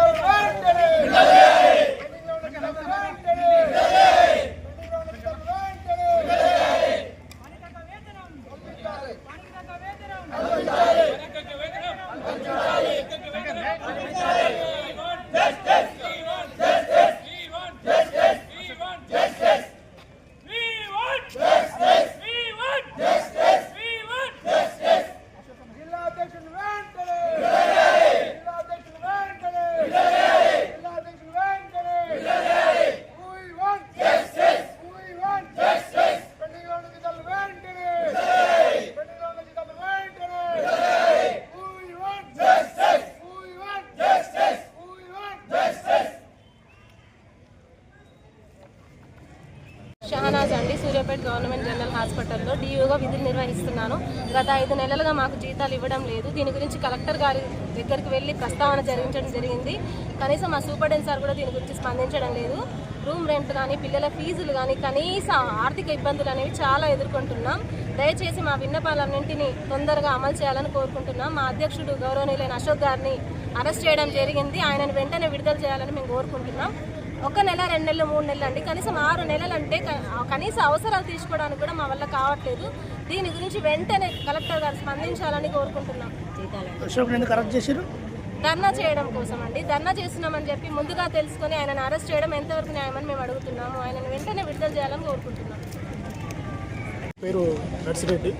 వెంటనే షహనాజ్ అండి Suryapet government general హాస్పిటల్లో డియూగా విధులు నిర్వహిస్తున్నాను. గత ఐదు నెలలుగా మాకు జీతాలు ఇవ్వడం లేదు. దీని గురించి కలెక్టర్ గారి దగ్గరికి వెళ్ళి ప్రస్తావన జరిగించడం జరిగింది. కనీసం మా సూపరింటెండెంట్ సార్ కూడా దీని గురించి స్పందించడం లేదు. రూమ్ రెంట్ కానీ పిల్లల ఫీజులు కానీ కనీస ఆర్థిక ఇబ్బందులు అనేవి చాలా ఎదుర్కొంటున్నాం. దయచేసి మా విన్నపాలన్నింటినీ తొందరగా అమలు చేయాలని కోరుకుంటున్నాం. మా అధ్యక్షుడు గౌరవనీయులైన అశోక్ గారిని అరెస్ట్ చేయడం జరిగింది. ఆయనను వెంటనే విడుదల చేయాలని మేము కోరుకుంటున్నాం. ఒక నెల రెండు నెలలు మూడు నెలలు అండి. కనీసం ఆరు నెలలు అంటే కనీస అవసరాలు తీసుకోవడానికి కూడా మా వల్ల కావట్లేదు. దీని గురించి వెంటనే కలెక్టర్ గారు స్పందించాలని కోరుకుంటున్నాం. ధర్నా చేయడం కోసం అండి ధర్నా చేస్తున్నామని చెప్పి ముందుగా తెలుసుకొని ఆయనను అరెస్ట్ చేయడం ఎంతవరకు న్యాయమని మేము అడుగుతున్నాము. ఆయనను వెంటనే విడుదల చేయాలని కోరుకుంటున్నాం. పేరు నర్సిరెడ్డి.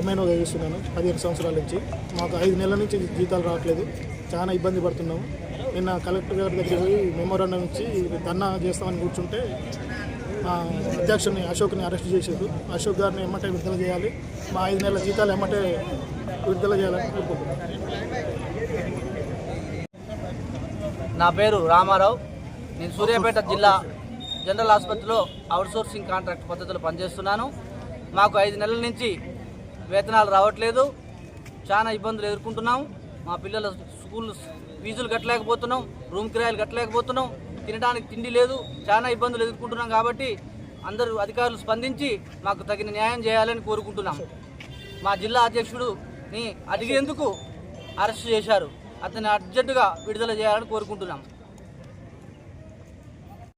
ఎంఐనో చదివిస్తున్నాను. పదిహేను సంవత్సరాల నుంచి. మాకు ఐదు నెలల నుంచి జీతాలు రావట్లేదు. చాలా ఇబ్బంది పడుతున్నాము. నిన్న కలెక్టర్ గారి దగ్గర పోయి మెమోరాండం ఇచ్చి ధర్నా చేస్తామని కూర్చుంటే మా అధ్యక్షుని అశోక్ని అరెస్ట్ చేశారు. అశోక్ గారిని ఎమ్మటే విడుదల చేయాలి. మా ఐదు నెలల జీతాలు ఎమ్మటే విడుదల చేయాలని నా పేరు రామారావు. నేను సూర్యాపేట జిల్లా జనరల్ ఆసుపత్రిలో అవుట్సోర్సింగ్ కాంట్రాక్ట్ పద్ధతిలో పనిచేస్తున్నాను. మాకు ఐదు నెలల నుంచి వేతనాలు రావట్లేదు. చాలా ఇబ్బందులు ఎదుర్కొంటున్నాం. మా పిల్లల స్కూల్ ఫీజులు కట్టలేకపోతున్నాం రూమ్ కిరాయిలు కట్టలేకపోతున్నాం తినడానికి తిండి లేదు చాలా ఇబ్బందులు ఎదుర్కొంటున్నాం కాబట్టి అందరూ అధికారులు స్పందించి మాకు తగిన న్యాయం చేయాలని కోరుకుంటున్నాం. మా జిల్లా అధ్యక్షుడుని అడిగేందుకు అరెస్ట్ చేశారు. అతన్ని అర్జెంటుగా విడుదల చేయాలని కోరుకుంటున్నాం.